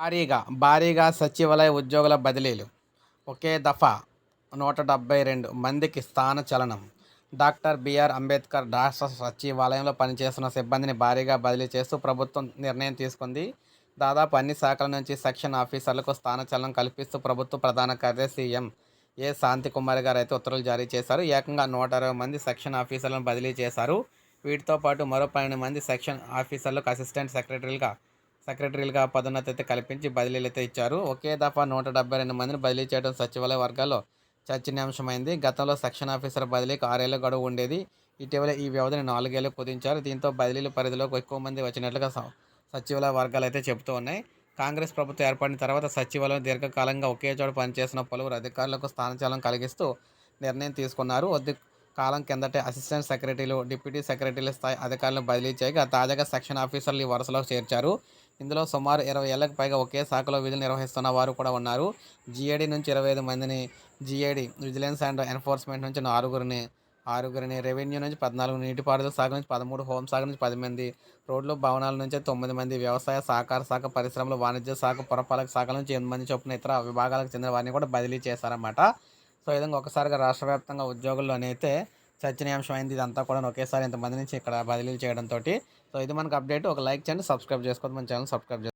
భారీగా భారీగా సచివాలయ ఉద్యోగుల బదిలీలు. ఒకే దఫా నూట డెబ్బై రెండు మందికి స్థాన చలనం. డాక్టర్ బిఆర్ అంబేద్కర్ రాష్ట్ర సచివాలయంలో పనిచేస్తున్న సిబ్బందిని భారీగా బదిలీ చేస్తూ ప్రభుత్వం నిర్ణయం తీసుకుంది. దాదాపు అన్ని శాఖల నుంచి సెక్షన్ ఆఫీసర్లకు స్థాన చలనం కల్పిస్తూ ప్రభుత్వ ప్రధాన కార్యదర్శి ఎం ఏ. శాంతికుమారి గారు అయితే ఉత్తర్వులు జారీ చేశారు. ఏకంగా నూట అరవై మంది సెక్షన్ ఆఫీసర్లను బదిలీ చేశారు. వీటితో పాటు మరో పన్నెండు మంది సెక్షన్ ఆఫీసర్లకు అసిస్టెంట్ సెక్రటరీలుగా సెక్రటరీలుగా పదోన్నతి అయితే కల్పించి బదిలీలు అయితే ఇచ్చారు. ఒకే దఫా నూట డెబ్బై రెండు మందిని బదిలీ చేయడం సచివాలయ వర్గాల్లో చర్చనీయాంశమైంది. గతంలో సెక్షన్ ఆఫీసర్ బదిలీకి ఆరేళ్ళ గడువు ఉండేది. ఇటీవల ఈ వ్యవధిని నాలుగేళ్ళు కుదించారు. దీంతో బదిలీల పరిధిలోకి ఎక్కువ మంది వచ్చినట్లుగా స- సచివాలయ వర్గాలు అయితే చెబుతూ ఉన్నాయి. కాంగ్రెస్ ప్రభుత్వం ఏర్పడిన తర్వాత సచివాలయం దీర్ఘకాలంగా ఒకే చోట పనిచేసిన పలువురు అధికారులకు స్థానచలనం కలిగిస్తూ నిర్ణయం తీసుకున్నారు. కొద్ది కాలం కిందటే అసిస్టెంట్ సెక్రటరీలు డిప్యూటీ సెక్రటరీల స్థాయి అధికారులను బదిలీ చేయగా తాజాగా సెక్షన్ ఆఫీసర్లు ఈ వరుసలో చేర్చారు. ఇందులో సుమారు ఇరవై ఏళ్ళకు పైగా ఒకే శాఖలో విధులు నిర్వహిస్తున్న వారు కూడా ఉన్నారు. జీఏడీ నుంచి ఇరవై ఐదు మందిని జీఏడీ విజిలెన్స్ అండ్ ఎన్ఫోర్స్మెంట్ నుంచి ఆరుగురిని ఆరుగురిని రెవెన్యూ నుంచి పద్నాలుగు నీటిపారుదల శాఖ నుంచి పదమూడు హోంశాఖ నుంచి పది మంది రోడ్లు భవనాల నుంచి తొమ్మిది మంది వ్యవసాయ సహకార శాఖ పరిశ్రమలు వాణిజ్య శాఖ పురపాలక శాఖ నుంచి ఎనిమిది మంది చొప్పున ఇతర విభాగాలకు చెందిన వారిని కూడా బదిలీ చేశారన్నమాట. సో ఈ విధంగా ఒకసారిగా రాష్ట్ర వ్యాప్తంగా ఉద్యోగుల్లోనైతే చర్చనీయాంశమైంది ఇదంతా కూడా ఒకేసారి ఇంతమంది నుంచి ఇక్కడ బదిలీలు చేయడంతో సో ఇది మనకు అప్డేట్. ఒక లైక్ చేయండి సబ్స్క్రైబ్ చేసుకోవద్దు మన ఛానల్ సబ్స్క్రైబ్ చేసుకోండి.